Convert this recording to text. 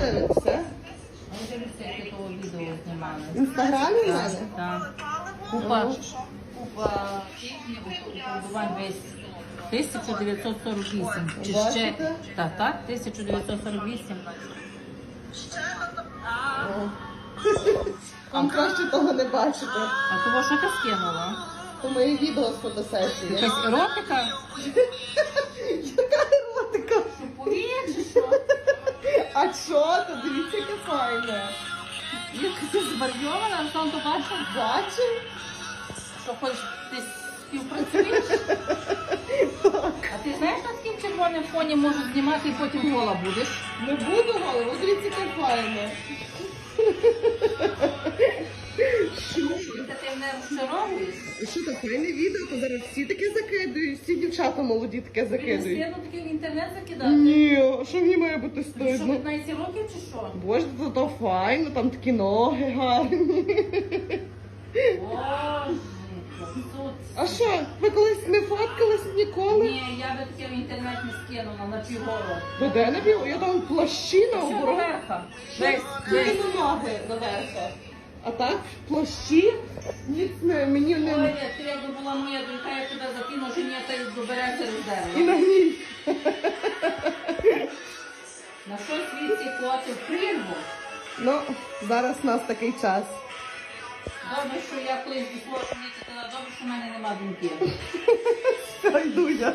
дивитися? Ми дивимося, відео знімали. В інстаграмі в мене? Так. Купа, купа тижнів, уподобань весь 1948. Чи ще? Бачите? Так, так, 1948. Вам краще того не бачити. А того що ти скинула? То моє відео з фотосесії. Якась еротика? Яка еротика? Повір чи що? А що? То дивіться, яке файне. Як ти а сам то бачив? Бачив? Що хочеш, ти співпрацюєш? А ти знаєш, на таким червоним фоні можуть знімати і потім гола будеш? Не буду голову, дивіться, яке файне. Ти мене? Що це файне відео, то зараз всі таке закидують, всі дівчата молоді таке закидують. стидно таке в інтернет закидати? Ні, а що мені має бути Ти що, стидно? 15 років чи що? Боже, то, то файно, там такі ноги гарні. Боже. А що, ви колись не фоткались ніколи? Ні, я би таке в інтернет не скинула на півгору. Ви де не бів? Я там плащі на оборот. наверха. Весь, весь. на ноги наверху. А так плащі ніц не, мені Ой, не... ти якби була моя донька, я тебе закину, що ні, та й добереться І на гній. На що світ ці прірву? Ну, зараз у нас такий час. Добре, що я колись до свого мені сказала, добре, що в мене нема думки. Все, йду я.